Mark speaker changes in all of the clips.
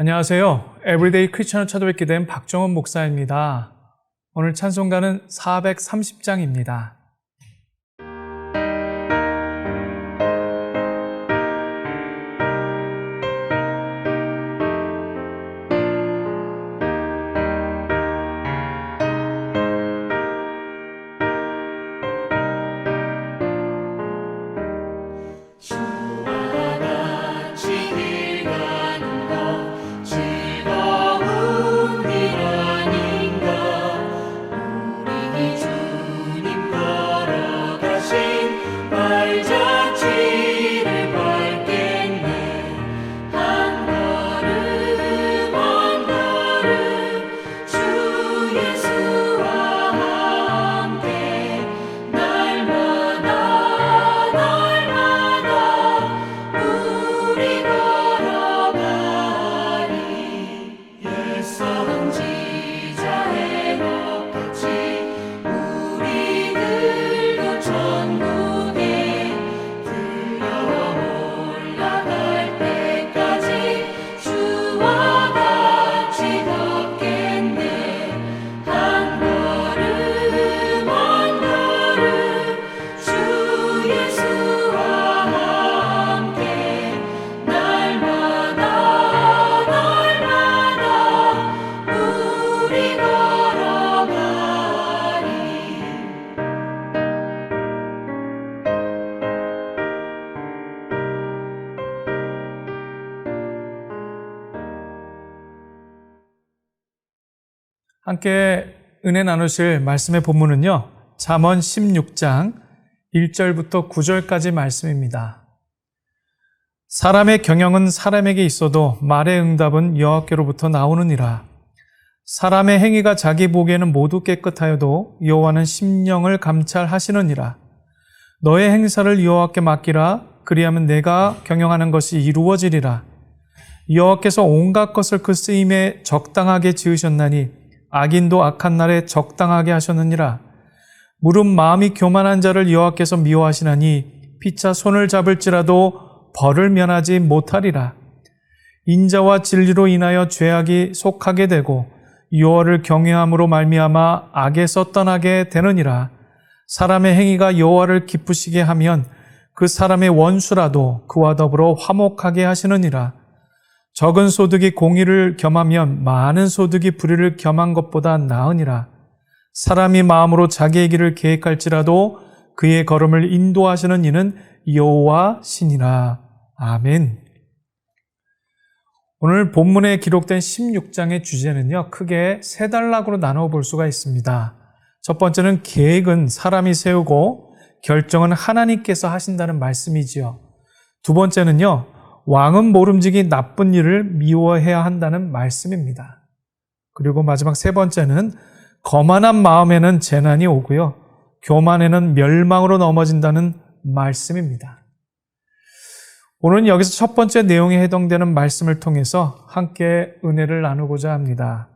Speaker 1: 안녕하세요. 에브리데이 크리스천을 찾아뵙게 된 박정원 목사입니다. 오늘 찬송가는 430장입니다. 함께 은혜 나누실 말씀의 본문은요. 잠언 16장 1절부터 9절까지 말씀입니다. 사람의 경영은 사람에게 있어도 말의 응답은 여호와께로부터 나오느니라. 사람의 행위가 자기 보기에는 모두 깨끗하여도 여호와는 심령을 감찰하시느니라. 너의 행사를 여호와께 맡기라. 그리하면 내가 경영하는 것이 이루어지리라. 여호와께서 온갖 것을 그 쓰임에 적당하게 지으셨나니 악인도 악한 날에 적당하게 하셨느니라. 무릇 마음이 교만한 자를 여호와께서 미워하시나니 피차 손을 잡을지라도 벌을 면하지 못하리라. 인자와 진리로 인하여 죄악이 속하게 되고 여호와를 경외함으로 말미암아 악에서 떠나게 되느니라. 사람의 행위가 여호와를 기쁘시게 하면 그 사람의 원수라도 그와 더불어 화목하게 하시느니라. 적은 소득이 공의를 겸하면 많은 소득이 불의를 겸한 것보다 나으니라. 사람이 마음으로 자기의 길을 계획할지라도 그의 걸음을 인도하시는 이는 여호와 신이라. 아멘. 오늘 본문에 기록된 16장의 주제는요, 크게 세 단락으로 나눠 볼 수가 있습니다. 첫 번째는 계획은 사람이 세우고 결정은 하나님께서 하신다는 말씀이지요. 두 번째는요, 왕은 모름지기 나쁜 일을 미워해야 한다는 말씀입니다. 그리고 마지막 세 번째는 거만한 마음에는 재난이 오고요. 교만에는 멸망으로 넘어진다는 말씀입니다. 오늘은 여기서 첫 번째 내용에 해당되는 말씀을 통해서 함께 은혜를 나누고자 합니다.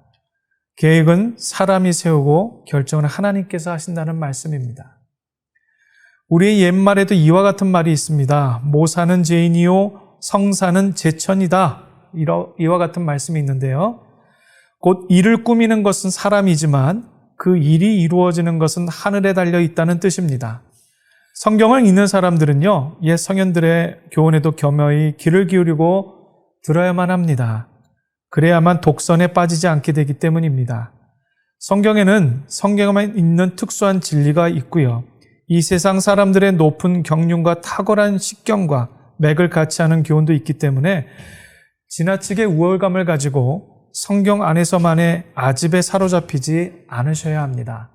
Speaker 1: 계획은 사람이 세우고 결정은 하나님께서 하신다는 말씀입니다. 우리의 옛말에도 이와 같은 말이 있습니다. 모사는 죄인이요, 성사는 제천이다. 이와 같은 말씀이 있는데요. 곧 일을 꾸미는 것은 사람이지만 그 일이 이루어지는 것은 하늘에 달려 있다는 뜻입니다. 성경을 읽는 사람들은요, 옛 성현들의 교훈에도 겸허히 귀를 기울이고 들어야만 합니다. 그래야만 독선에 빠지지 않게 되기 때문입니다. 성경에는 성경에만 있는 특수한 진리가 있고요. 이 세상 사람들의 높은 경륜과 탁월한 식견과 맥을 같이 하는 교훈도 있기 때문에 지나치게 우월감을 가지고 성경 안에서만의 아집에 사로잡히지 않으셔야 합니다.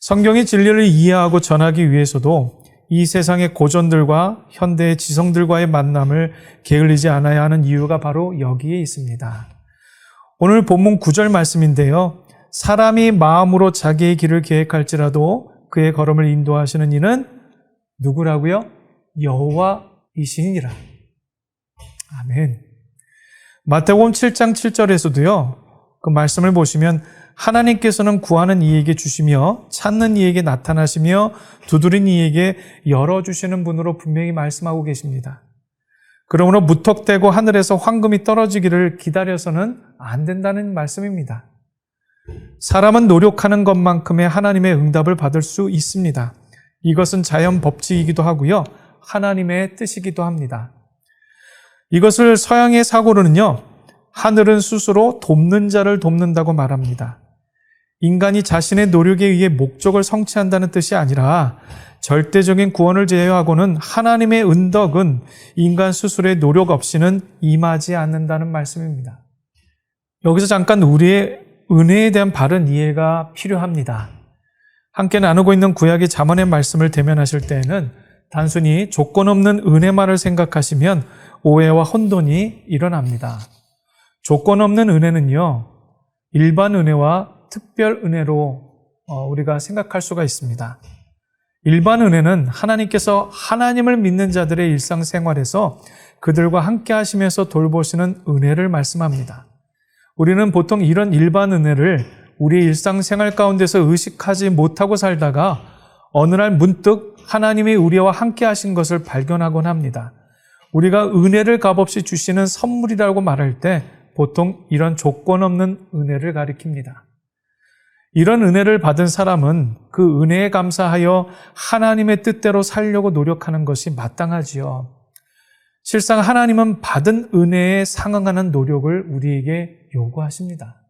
Speaker 1: 성경의 진리를 이해하고 전하기 위해서도 이 세상의 고전들과 현대의 지성들과의 만남을 게을리지 않아야 하는 이유가 바로 여기에 있습니다. 오늘 본문 9절 말씀인데요. 사람이 마음으로 자기의 길을 계획할지라도 그의 걸음을 인도하시는 이는 누구라고요? 여호와 이시니라. 아멘. 마태복음 7장 7절에서도요. 그 말씀을 보시면 하나님께서는 구하는 이에게 주시며 찾는 이에게 나타나시며 두드린 이에게 열어 주시는 분으로 분명히 말씀하고 계십니다. 그러므로 무턱대고 하늘에서 황금이 떨어지기를 기다려서는 안 된다는 말씀입니다. 사람은 노력하는 것만큼의 하나님의 응답을 받을 수 있습니다. 이것은 자연 법칙이기도 하고요. 하나님의 뜻이기도 합니다. 이것을 서양의 사고로는요, 하늘은 스스로 돕는 자를 돕는다고 말합니다. 인간이 자신의 노력에 의해 목적을 성취한다는 뜻이 아니라 절대적인 구원을 제외하고는 하나님의 은덕은 인간 스스로의 노력 없이는 임하지 않는다는 말씀입니다. 여기서 잠깐 우리의 은혜에 대한 바른 이해가 필요합니다. 함께 나누고 있는 구약의 잠언의 말씀을 대면하실 때에는 단순히 조건 없는 은혜만을 생각하시면 오해와 혼돈이 일어납니다. 조건 없는 은혜는요, 일반 은혜와 특별 은혜로 어, 우리가 생각할 수가 있습니다. 일반 은혜는 하나님께서 하나님을 믿는 자들의 일상생활에서 그들과 함께 하시면서 돌보시는 은혜를 말씀합니다. 우리는 보통 이런 일반 은혜를 우리 일상생활 가운데서 의식하지 못하고 살다가 어느 날 문득 하나님이 우리와 함께 하신 것을 발견하곤 합니다. 우리가 은혜를 값없이 주시는 선물이라고 말할 때 보통 이런 조건 없는 은혜를 가리킵니다. 이런 은혜를 받은 사람은 그 은혜에 감사하여 하나님의 뜻대로 살려고 노력하는 것이 마땅하지요. 실상 하나님은 받은 은혜에 상응하는 노력을 우리에게 요구하십니다.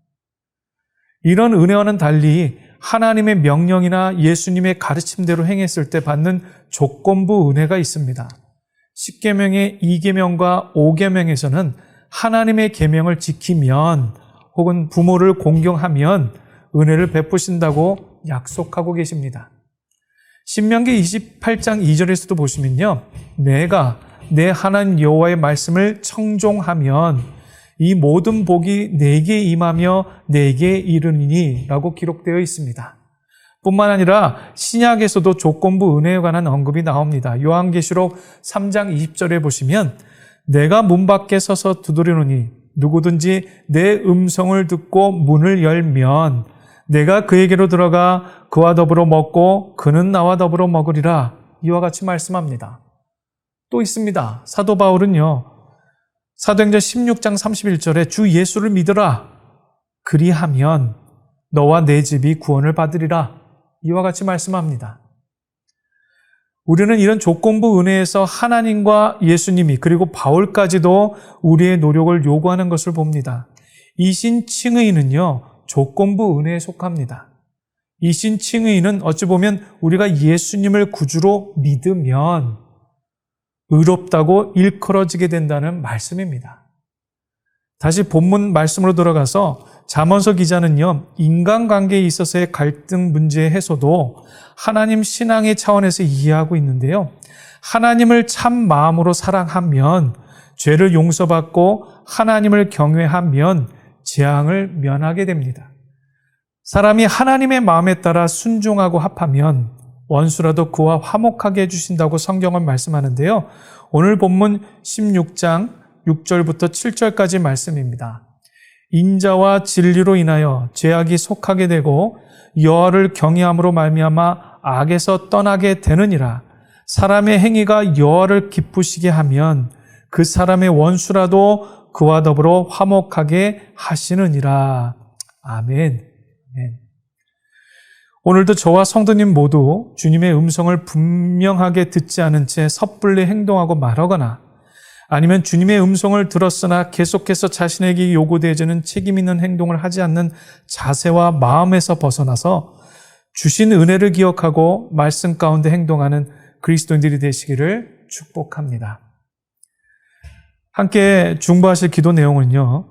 Speaker 1: 이런 은혜와는 달리 하나님의 명령이나 예수님의 가르침대로 행했을 때 받는 조건부 은혜가 있습니다. 10계명의 2계명과 5계명에서는 하나님의 계명을 지키면 혹은 부모를 공경하면 은혜를 베푸신다고 약속하고 계십니다. 신명기 28장 2절에서도 보시면요. 내가 내 하나님 여호와의 말씀을 청종하면 이 모든 복이 내게 임하며 내게 이르니라고 기록되어 있습니다. 뿐만 아니라 신약에서도 조건부 은혜에 관한 언급이 나옵니다. 요한계시록 3장 20절에 보시면 내가 문 밖에 서서 두드리노니 누구든지 내 음성을 듣고 문을 열면 내가 그에게로 들어가 그와 더불어 먹고 그는 나와 더불어 먹으리라 이와 같이 말씀합니다. 또 있습니다. 사도 바울은요. 사도행전 16장 31절에 주 예수를 믿으라. 그리하면 너와 내 집이 구원을 받으리라. 이와 같이 말씀합니다. 우리는 이런 조건부 은혜에서 하나님과 예수님이 그리고 바울까지도 우리의 노력을 요구하는 것을 봅니다. 이신 칭의는요. 조건부 은혜에 속합니다. 이신 칭의는 어찌 보면 우리가 예수님을 구주로 믿으면 의롭다고 일컬어지게 된다는 말씀입니다. 다시 본문 말씀으로 돌아가서 잠언서 기자는요, 인간관계에 있어서의 갈등 문제 해소도 하나님 신앙의 차원에서 이해하고 있는데요. 하나님을 참 마음으로 사랑하면 죄를 용서받고 하나님을 경외하면 재앙을 면하게 됩니다. 사람이 하나님의 마음에 따라 순종하고 합하면 원수라도 그와 화목하게 해주신다고 성경은 말씀하는데요. 오늘 본문 16장 6절부터 7절까지 말씀입니다. 인자와 진리로 인하여 죄악이 속하게 되고 여호와를 경외함으로 말미암아 악에서 떠나게 되느니라. 사람의 행위가 여호와를 기쁘시게 하면 그 사람의 원수라도 그와 더불어 화목하게 하시느니라. 아멘. 아멘. 오늘도 저와 성도님 모두 주님의 음성을 분명하게 듣지 않은 채 섣불리 행동하고 말하거나 아니면 주님의 음성을 들었으나 계속해서 자신에게 요구되어지는 책임 있는 행동을 하지 않는 자세와 마음에서 벗어나서 주신 은혜를 기억하고 말씀 가운데 행동하는 그리스도인들이 되시기를 축복합니다. 함께 중보하실 기도 내용은요.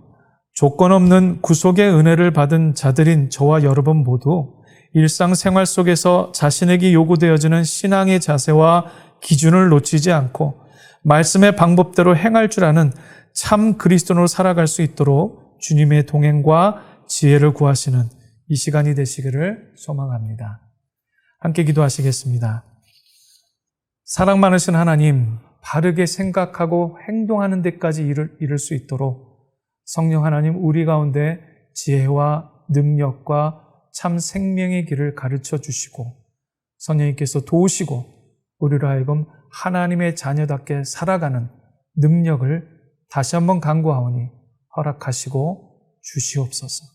Speaker 1: 조건 없는 구속의 은혜를 받은 자들인 저와 여러분 모두 일상생활 속에서 자신에게 요구되어지는 신앙의 자세와 기준을 놓치지 않고 말씀의 방법대로 행할 줄 아는 참 그리스도로 살아갈 수 있도록 주님의 동행과 지혜를 구하시는 이 시간이 되시기를 소망합니다. 함께 기도하시겠습니다. 사랑 많으신 하나님, 바르게 생각하고 행동하는 데까지 이를, 이룰 수 있도록 성령 하나님 우리 가운데 지혜와 능력과 참 생명의 길을 가르쳐 주시고 성령님께서 도우시고 우리로 하여금 하나님의 자녀답게 살아가는 능력을 다시 한번 강구하오니 허락하시고 주시옵소서.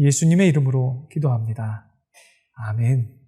Speaker 1: 예수님의 이름으로 기도합니다. 아멘.